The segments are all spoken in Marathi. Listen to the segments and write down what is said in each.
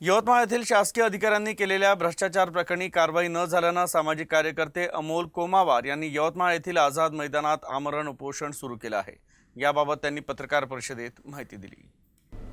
यवतमाळ येथील शासकीय अधिकाऱ्यांनी केलेल्या भ्रष्टाचार प्रकरणी कारवाई न झाल्यानं सामाजिक कार्यकर्ते अमोल कोमावार यांनी यवतमाळ येथील आझाद मैदानात आमरण उपोषण सुरू केलं आहे. याबाबत त्यांनी पत्रकार परिषदेत माहिती दिली.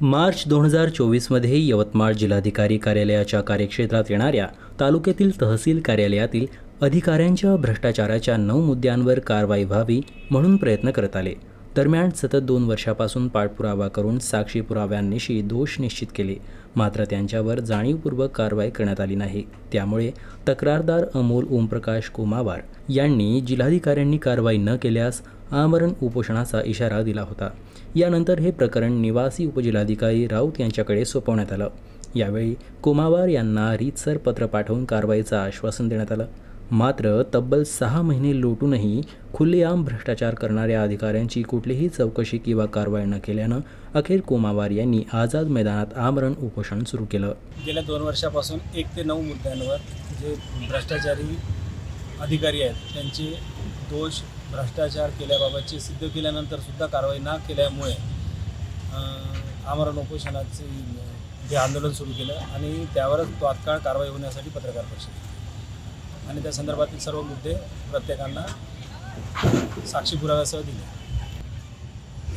मार्च दोन हजार चोवीसमध्ये यवतमाळ जिल्हाधिकारी कार्यालयाच्या कार्यक्षेत्रात येणाऱ्या तालुक्यातील तहसील कार्यालयातील अधिकाऱ्यांच्या भ्रष्टाचाराच्या नऊ मुद्द्यांवर कारवाई व्हावी म्हणून प्रयत्न करत आले. दरम्यान सतत दोन वर्षापासून पाठपुरावा करून साक्षी पुराव्यांनिशी दोष निश्चित केले. मात्र त्यांच्यावर जाणीवपूर्वक कारवाई करण्यात आली नाही. त्यामुळे तक्रारदार अमोल ओमप्रकाश कोमावार यांनी जिल्हाधिकाऱ्यांनी कारवाई न केल्यास आमरण उपोषणाचा इशारा दिला होता. यानंतर हे प्रकरण निवासी उपजिल्हाधिकारी राऊत यांच्याकडे सोपवण्यात आलं. यावेळी कोमावार यांना रीतसर पत्र पाठवून कारवाईचं आश्वासन देण्यात आलं. मात्र तब्बल सहा महिने लोटूनही खुल्लेआम भ्रष्टाचार करणाऱ्या अधिकाऱ्यांची कुठलीही चौकशी किंवा कारवाई न केल्यानं अखेर कोमावार यांनी आझाद मैदानात आमरण उपोषण सुरू केलं. गेल्या दोन वर्षापासून एक ते नऊ मुद्द्यांवर जे भ्रष्टाचारी अधिकारी आहेत त्यांचे दोष भ्रष्टाचार केल्याबाबतचे सिद्ध केल्यानंतर सुद्धा कारवाई न केल्यामुळे आमरण उपोषणाचे जे आंदोलन सुरू केलं आणि त्यावरच तात्काळ कारवाई होण्यासाठी पत्रकार परिषद आणि त्या संदर्भातील सर्व मुद्दे प्रत्येकांना साक्षी पुराव्यासह दिले.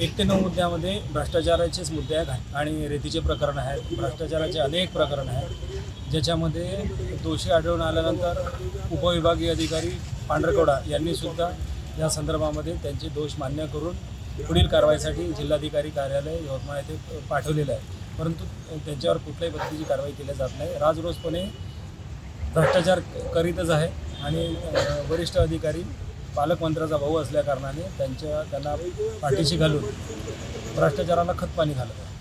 एक ते नऊ मुद्द्यामध्ये भ्रष्टाचाराचेच मुद्दे आहेत आणि रेतीचे प्रकरण आहेत. भ्रष्टाचाराचे अनेक प्रकरण आहेत. ज्याच्यामध्ये दोषी आढळून आल्यानंतर उपविभागीय अधिकारी पांढरकवडा यांनी सुद्धा या संदर्भामध्ये त्यांचे दोष मान्य करून पुढील कारवाईसाठी जिल्हाधिकारी कार्यालय यवतमाळ येथे पाठवलेलं आहे. परंतु त्यांच्यावर कुठल्याही पद्धतीची कारवाई केली जात नाही. राजरोजपणे भ्रष्टाचार करीतच आहे. आणि वरिष्ठ अधिकारी पालकमंत्र्याचा भाऊ असल्याकारणाने त्यांच्या त्यांना पाठीशी घालून भ्रष्टाचाराला खतपाणी घालत आहे.